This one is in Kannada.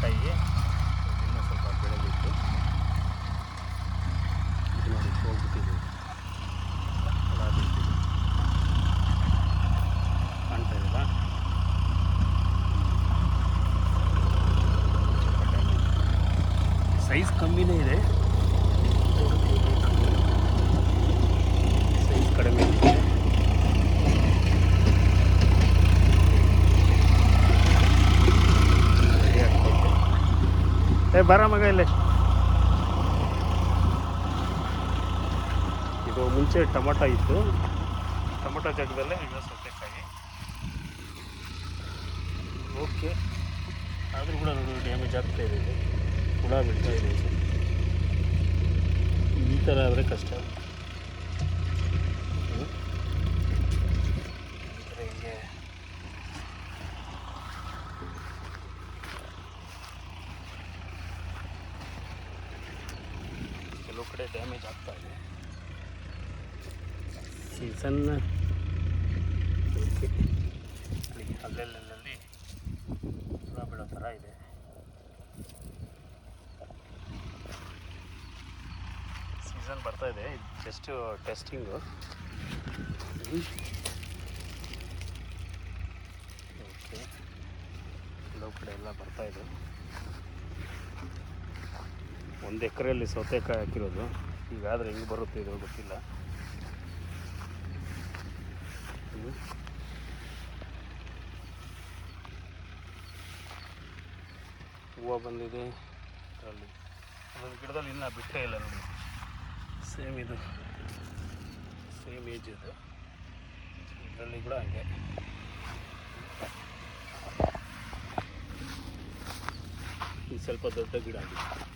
ಕಾಯಿ ಇನ್ನೂ ಸ್ವಲ್ಪ ಬೆಳೆದಿತ್ತು ಇದು ನೋಡಿ ಹೋಗ್ಬಿಟ್ಟಿದೆ. ಕಾಣ್ತಾ ಸೈಜ್ ಕಮ್ಮಿನೇ ಇದೆ ಸೈಜ್ ಕಡಿಮೆ ಇದೆ ರೆಡಿ ಆಗ್ತೈತೆ ಏ, ಬರ ಮಗ ಇಲ್ಲಿ. ಇದು ಮುಂಚೆ ಟೊಮೊಟೊ ಇತ್ತು. ಟೊಮೊಟೊ ಜಾಗದಲ್ಲೇ ಈಗ ಸೌತೆಕಾಯಿ. ಓಕೆ. ಆದರೂ ಕೂಡ ನೋಡಿ ಡ್ಯಾಮೇಜ್ ಆಗ್ತಾ ಇದೆ ಹುಳ ಬಿಡ್ತಾ ಇದೆ ಈ ಥರ ಆದರೆ ಕಷ್ಟ ಹ್ಮ್. ಈ ಥರ ಹಿಂಗೆ ಕೆಲವು ಕಡೆ ಡ್ಯಾಮೇಜ್ ಆಗ್ತಾ ಇದೆ. ಸೀಸನ್ ಅಲ್ಲೆಲ್ಲೆಲ್ಲಲ್ಲಿ ಅಲ್ಲೆಲ್ಲಲ್ಲಿ ಬಿಡೋ ಬೀಳೋ ಥರ ಇದೆ. ಸೀಸನ್ ಬರ್ತಾ ಇದೆ. ಜಸ್ಟ್ ಟೆಸ್ಟಿಂಗು ಓಕೆ ಕೆಲವು ಕಡೆ ಎಲ್ಲ ಬರ್ತಾ ಇದೆ. ಒಂದು ಎಕರೆಯಲ್ಲಿ ಸೌತೆಕಾಯಿ ಹಾಕಿರೋದು. ಈಗಾದರೆ ಹೆಂಗೆ ಬರುತ್ತೆ ಇದು ಗೊತ್ತಿಲ್ಲ. ಹೂವು ಬಂದಿದೆ. ಅದರಲ್ಲಿ ಅದೊಂದು ಗಿಡದಲ್ಲಿ ಇನ್ನೂ ಬಿಟ್ಟೇ ಇಲ್ಲ ನೋಡಿ. ಸೇಮ್ ಇದು. ಸೇಮ್ ಏಜ್ ಇದು. ಇದರಲ್ಲಿ ಕೂಡ ಹಂಗೆ. ಇದು ಸ್ವಲ್ಪ ದೊಡ್ಡ ಗಿಡ ಆಗಿದೆ